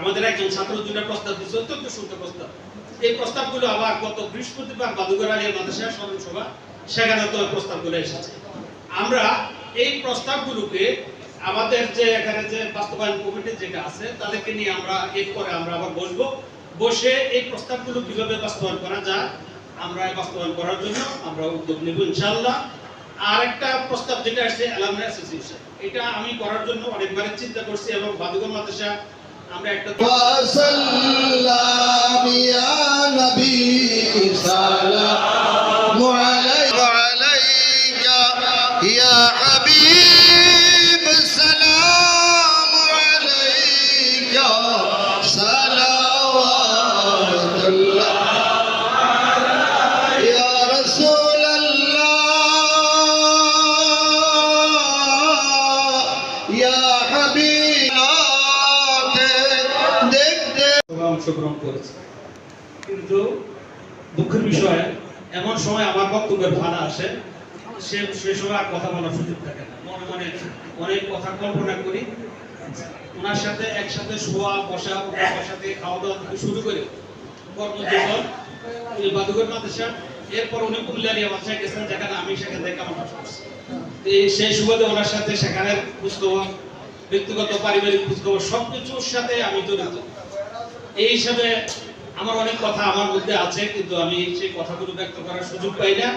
আমাদের একজন ছাত্র দুটা প্রস্তাব দিচ্ছে অত্যন্ত সুন্দর প্রস্তাব। এই প্রস্তাবগুলো আবার গত বৃহস্পতিবার বাদুগর আলী মাদ্রাসা স্মরণ সভা সেখানে তো প্রস্তাবগুলো এসেছে। আমরা এই প্রস্তাবগুলোকে আমাদের যে এখানে যে বাস্তবায়ন কমিটি যেটা আছে, তাদেরকে নিয়ে আমরা এরপরে আমরা আবার বসবো। বসে এই প্রস্তাবগুলো কীভাবে বাস্তবায়ন করা যায়, আমরা বাস্তবায়ন করার জন্য আমরা উদ্যোগ নেব ইনশাআল্লাহ। আর একটা প্রস্তাব যেটা আসছে অ্যালামনাই অ্যাসোসিয়েশন এটা আমি করার জন্য অনেকবারই চিন্তা করছি এবং বাদুগর মাদ্রাসা আমরা একটা ওয়াসাল্লামিয়া নবী সালাম আলাইকা ইয়া হাবিব সালাম আলাইকা। সালাওয়াতুল্লাহ। ইয়া রাসূলুল্লাহ। ইয়া অংশগ্রহণ করেছে। কিন্তু দুঃখের বিষয়, এমন সময় আমার বক্তব্যের ভাড়া আসে। সে সে সময় আর কথা বলার সুযোগ থাকে না। মনে মনে অনেক কথা কল্পনা করি। ওনার সাথে একসাথে শোয়া, বসা বসা খাওয়া দাওয়া থেকে শুরু করে কর্মজীবন এই বাদুগর মাদ্রাসা, এরপর উনি পুরুলিয়ারিয়া মাদ্রাসায় গেছেন, যেখানে আমি সেখানে থেকে আমার করছি। সেই সুবাদে ওনার সাথে সেখানে খোঁজখবর ব্যক্তিগত, পারিবারিক খোঁজখবর সবকিছুর সাথে আমি জড়িত। এই হিসাবে আমার অনেক কথা আমার মধ্যে আছে, কিন্তু আমি সেই কথাগুলো ব্যক্ত করার সুযোগ পাই না।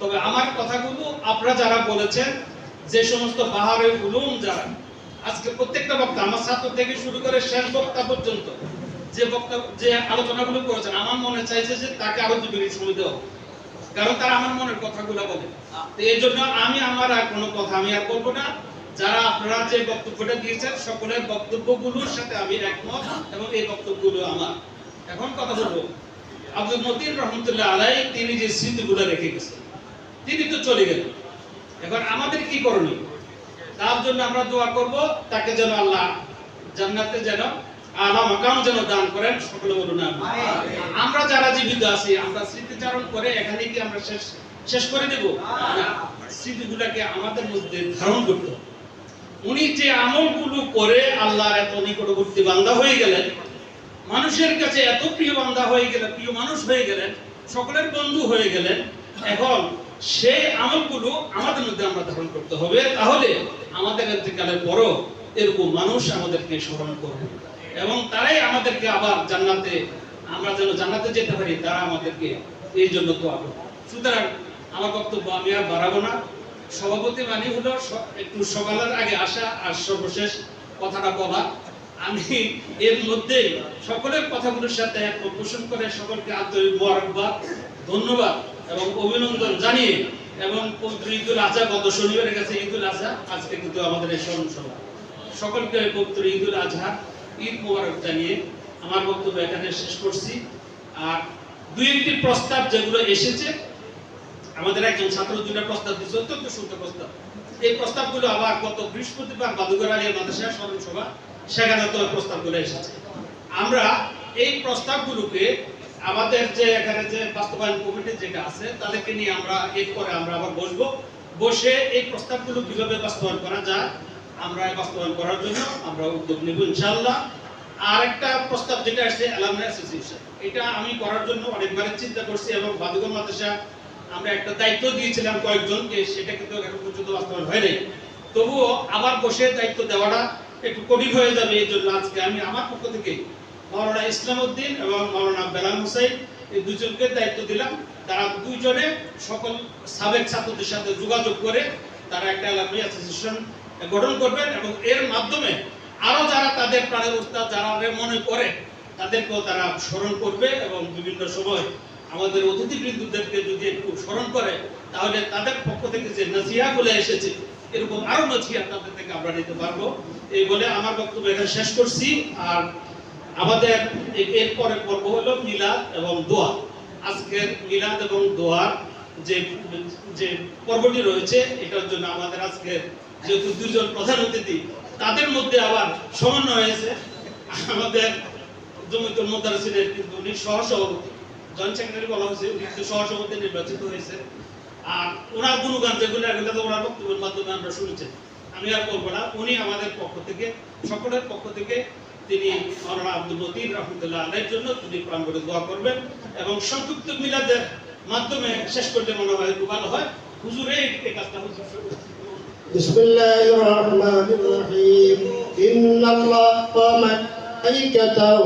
তবে আমার কথাগুলো আপনারা যারা বলেছেন, যে সমস্ত বাহারের উলুম যারা, আজকে প্রত্যেকটা বক্তা, আমার ছাত্র থেকে শুরু করে শেষ বক্তা পর্যন্ত যে বক্তা, যে আলোচনাগুলো করেছেন, আমার মনে চাইছে যে তাকে আরও দু সময় দেওয়া কারণ তারা আমার মনের কথাগুলো বলে। এই জন্য আমি, আমার আর কোনো কথা আমি আর বলব না। যারা আপনারা যে বক্তব্যটা দিয়েছেন সকলের বক্তব্যগুলোর সাথে আমি একমত এবং এই বক্তব্যগুলো আমার। এখন কথা বলব। আব্দুল মতিন রহমতুল্লাহ আলাই তিনি যে স্মৃতিগুলো রেখে গেছেন তিনি তো চলে গেলেন। এখন আমাদের কি করণীয়? তার জন্য আমরা দোয়া করব তাকে যেন আল্লাহ জান্নাতে যেন আলা মাকাম যেন দান করেন সকলে বলুন। আমরা যারা জীবিত আছি আমরা স্মৃতিচারণ করে এখানে কি আমরা শেষ শেষ করে দেব? না। স্মৃতিগুলোকে আমাদের মধ্যে ধারণ করতে হবে। উনি যে আমলগুলো করে আল্লাহর এত নিকটবর্তী বান্দা হয়ে গেলেন, মানুষের কাছে এত প্রিয় বান্দা হয়ে গেলেন, প্রিয় মানুষ হয়ে গেলেন, সকলের বন্ধু হয়ে গেলেন, এখন সেই আমলগুলো আমাদের মধ্যে আমরা ধারণ করতে হবে, তাহলে আমাদের ইন্তেকালের পরও এরকম মানুষ আমাদেরকে স্মরণ করবে। এবং তারাই আমাদেরকে আবার জান্নাতে, আমরা যেন জান্নাতে যেতে পারি, তারা আমাদেরকে এই জন্য তো সুতরাং আমার বক্তব্য আমি আর বাড়াবো না। সভাপতি মানে হলো একটু সকালের আগে আসা আর সর্বশেষ কথাটা বলা। আমি এর মধ্যে সকলের কথাগুলোর সাথে একমত পোষণ করে সকলকে আন্তরিক মোবারকবাদ, ধন্যবাদ এবং অভিনন্দন জানিয়ে এবং ঈদুল আজহা, গত শনিবারের কাছে ঈদুল আজহা, আজকে কিন্তু আমাদের এই স্মরণ সভা সকলকে পবিত্র ঈদুল আজহা, ঈদ মোবারক জানিয়ে আমার বক্তব্য এখানে শেষ করছি। আর দুই একটি প্রস্তাব যেগুলো এসেছে আমাদের একজন ছাত্র দুটা প্রস্তাব দিচ্ছে অত্যন্ত সুন্দর প্রস্তাব। এই প্রস্তাবগুলো আবার গত বৃহস্পতিবার বাদুগর আলী মাদ্রাসা স্মরণ সভা সেখানে তো প্রস্তাবগুলো এসেছে। আমরা এই প্রস্তাবগুলোকে আমাদের যে এখানে যে বাস্তবায়ন কমিটি যেটা আছে, তাদেরকে নিয়ে আমরা এরপরে আমরা আবার বসবো। বসে এই প্রস্তাবগুলো কীভাবে বাস্তবায়ন করা যায়, আমরা বাস্তবায়ন করার জন্য আমরা উদ্যোগ নেব ইনশাআল্লাহ। আর একটা প্রস্তাব যেটা আসছে অ্যালামনাই অ্যাসোসিয়েশন এটা আমি করার জন্য অনেকবারই চিন্তা করছি এবং বাদুগর মাদ্রাসা আমরা একটা দায়িত্ব দিয়েছিলাম কয়েকজনকে সেটা কিন্তু এখন পর্যন্ত বাস্তবায়ন হয়নি তবুও আবার বসে দায়িত্ব দেওয়াটা একটু কঠিন হয়ে যাবে এই জন্য আজকে আমি আমার পক্ষ থেকে মাওলানা ইসলাম উদ্দিন এবং মাওলানা বেলাল হুসাইন এই দুজনকে দায়িত্ব দিলাম। তারা দুইজনে সকল সাবেক ছাত্রদের সাথে যোগাযোগ করে তারা একটা অ্যালামনাই অ্যাসোসিয়েশন গঠন করবেন এবং এর মাধ্যমে আরও যারা তাদের প্রাণের উস্তাদ যারা মনে করে, তাদেরকেও তারা স্মরণ করবে এবং বিভিন্ন সময় আমাদের অতিথিবৃন্দদেরকে যদি একটু স্মরণ করে, তাহলে তাদের পক্ষ থেকে যে নসিহা বলে এসেছে, এরকম আরও নসিহা তাদের থেকে আমরা নিতে পারব। এই বলে আমার বক্তব্য এখানে শেষ করছি। আর আমাদের এ- এরপরে পর্ব হলো মিলাদ এবং দোয়া। আজকের মিলাদ এবং দোয়ার যে যে পর্বটি রয়েছে, এটার জন্য আমাদের আজকে যেহেতু দুজন প্রধান অতিথি, তাদের মধ্যে আবার সমন্বয় হয়েছে। আমাদের জমিতুল মোদারসিনের কিন্তু উনি সহসভাপতি। জয়েন্ট সেক্রেটারি বলা হয়েছে উনি কিন্তু সহসভাপতি নির্বাচিত হয়েছে আর ওনার গুণগান যেগুলো এগুলো তো ওনার বক্তব্যের মাধ্যমে আমরা শুনেছি আমি আর বলবো না উনি আমাদের পক্ষ থেকে সকলের পক্ষ থেকে তিনি মাওলানা আব্দুল লতিফ রহমতুল্লাহ আলাইহির জন্য তিনি প্রাণ করে দোয়া করবেন এবং সংক্ষিপ্ত মিলাদের মাধ্যমে শেষ করলে মনে হয় একটু ভালো হয় হুজুরে এই কাজটা হুজুর بسم الله الرحمن الرحيم إن الله وملائكته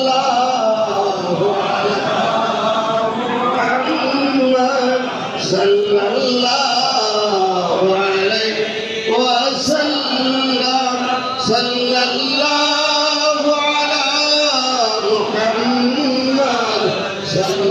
Shall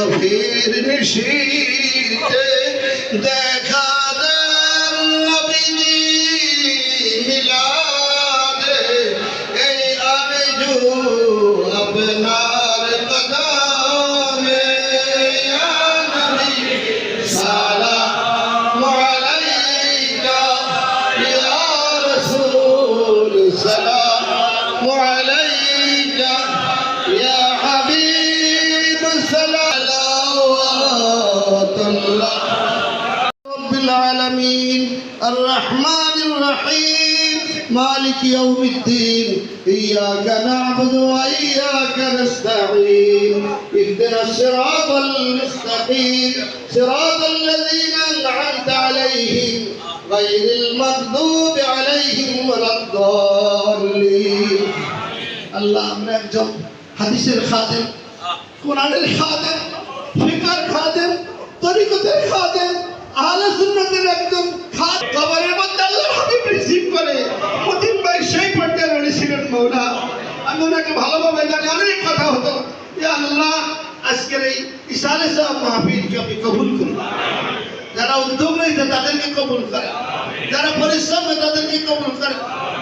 গভীর নিশীতে দেখা الرحيم مالك يوم الدين إياك نعبد وإياك نستعين اهدنا الصراط المستقيم صراط الذين أنعمت عليهم غير المغضوب عليهم ولا الضالين আল্লাহ আমরা একজন হাদিসের খাদেম কোরআনের খাদেম ফিকার খাদেম তরিকতের খাদেম আহলে সুন্নাতের একদম খাদ কবরের মধ্যে আল্লাহ হাবিব রিসিভ করে মতিন ভাই সেই পর্যায়ে উনি ছিলেন মৌলা। আমি ওনাকে ভালোভাবে জানি, অনেক কথা হতো। ইয়া আল্লাহ, আজকের এই ইসালে সাহেব মাহফিলকে আপনি কবুল করুন যারা উদ্যোগ নিয়েছে তাদেরকে কবুল করে। যারা পরিশ্রম তাদেরকে কবুল করে।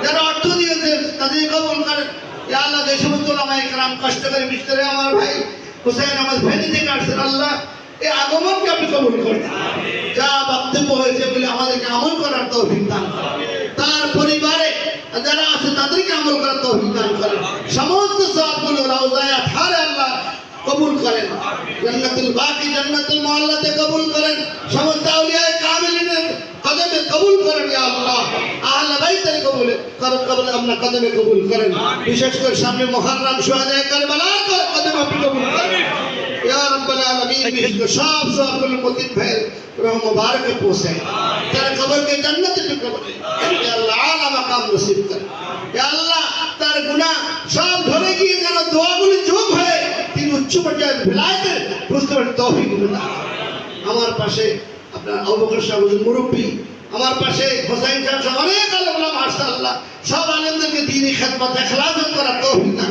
যারা অর্থ দিয়েছে তাদেরকে কবুল করে। ইয়া আল্লাহ, যে সমস্ত ওলামায়ে কেরাম কষ্ট করে বিস্তরে আমার ভাই হুসাইন আমার ভেনি থেকে আসছেন আল্লাহ, এই আগমনকে আপনি কবুল করেন যা বক্তব্য হয়েছে বলে আমাদেরকে আমল করার তৌফিক দান করেন তার পরিবারে যারা আছে, তাদেরকে আমল করার তৌফিক দান করেন সমস্ত সবগুলো রাউজায় আল্লাহ কবুল করেন। জান্নাতুল বাকি, জান্নাতুল মুআল্লাতে কবুল করেন। সমস্ত আউলিয়ায়ে কামিলিনের কদমে কবুল করেন ইয়া আল্লাহ। আহলে বাইতের কবুল করেন কবুল আপনার কদমে কবুল করেন। বিশেষ করে সামনে মুহররম শুহাদায়ে কারবালার কদমে আপনি কবুল করেন। ইয়া রাব্বাল আলামিন বিশেষ সব সবগুলো মতিন ভাইয়ের রহ মুবারকে পৌঁছে তার কবরকে জান্নাতে টুকরো করে ইয়া আল্লাহ আলা মাকাম নসিব করেন ইয়া আল্লাহ তার গুনাহ সব ধরে গিয়ে যেন দোয়াগুলি যোগ হয়ে তিনি উচ্চ বিলায়তে বুঝতে পারেন তৌফিক আমার পাশে আপনার অবকর সাহেব মুরব্বী। আমার পাশে হোসাইন সাহেব সহ অনেক আলমলা মাশাআল্লাহ। সব আলেমদেরকে দিনই খেদমত এখলাসত করা তৌফিক দান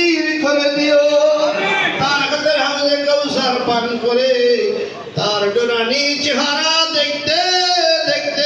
করে তার ডোরানি চেহারা দেখতে দেখতে